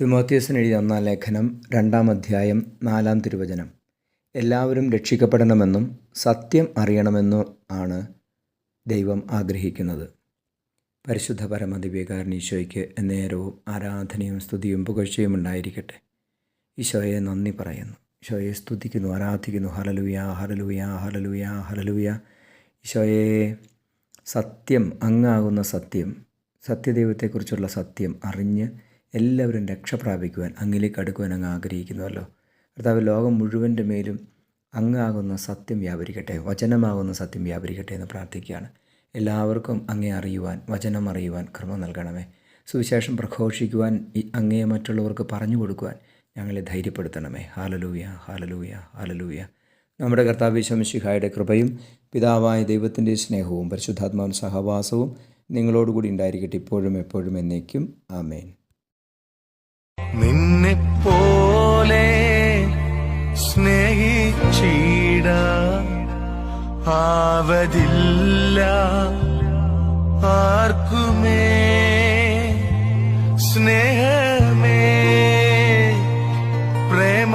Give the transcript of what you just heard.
തിമോത്തിയസിന് എഴുതി ഒന്നാം ലേഖനം രണ്ടാം അധ്യായം നാലാം തിരുവചനം. എല്ലാവരും രക്ഷിക്കപ്പെടണമെന്നും സത്യം അറിയണമെന്നും ആണ് ദൈവം ആഗ്രഹിക്കുന്നത്. പരിശുദ്ധ പരമദിവ്യകാരണീശോയ്ക്ക് നേരവും ആരാധനയും സ്തുതിയും പുകഴ്ചയും ഉണ്ടായിരിക്കട്ടെ. ഈശോയെ നന്ദി പറയുന്നു. ഈശോയെ സ്തുതിക്കുന്നു ആരാധിക്കുന്നു. ഹലലുയ ഹലലുയ ഹലലുയ ഹലലുയ ഈശോയെ സത്യം അങ്ങാകുന്ന സത്യം സത്യദൈവത്തെക്കുറിച്ചുള്ള സത്യം അറിഞ്ഞ് എല്ലാവരും രക്ഷ പ്രാപിക്കുവാൻ അങ്ങിലേക്ക് അടുക്കുവാൻ അങ്ങ് ആഗ്രഹിക്കുന്നുവല്ലോ. കർത്താവ് ലോകം മുഴുവന്റെ മേലും അങ്ങാകുന്ന സത്യം വ്യാപരിക്കട്ടെ വചനമാകുന്ന സത്യം വ്യാപരിക്കട്ടെ എന്ന് പ്രാർത്ഥിക്കുകയാണ്. എല്ലാവർക്കും അങ്ങേ അറിയുവാൻ വചനം അറിയുവാൻ ക്രമം നൽകണമേ. സുവിശേഷം പ്രഘോഷിക്കുവാൻ അങ്ങേ മറ്റുള്ളവർക്ക് പറഞ്ഞു കൊടുക്കുവാൻ ഞങ്ങളെ ധൈര്യപ്പെടുത്തണമേ. Hallelujah hallelujah hallelujah. നമ്മുടെ കർത്താവ് ശംശിഹായുടെ കൃപയും പിതാവായ ദൈവത്തിന്റെ സ്നേഹവും പരിശുദ്ധാത്മാവിന്റെ സഹവാസവും നിങ്ങളോടുകൂടി ഉണ്ടായിരിക്കട്ടെ ഇപ്പോഴും എപ്പോഴും എന്നേക്കും. ആമേൻ. നിന്നെ പോലെ സ്നേഹിച്ചീട ആവതില്ല ആർക്കുമേ? സ്നേഹമേ? പ്രേമ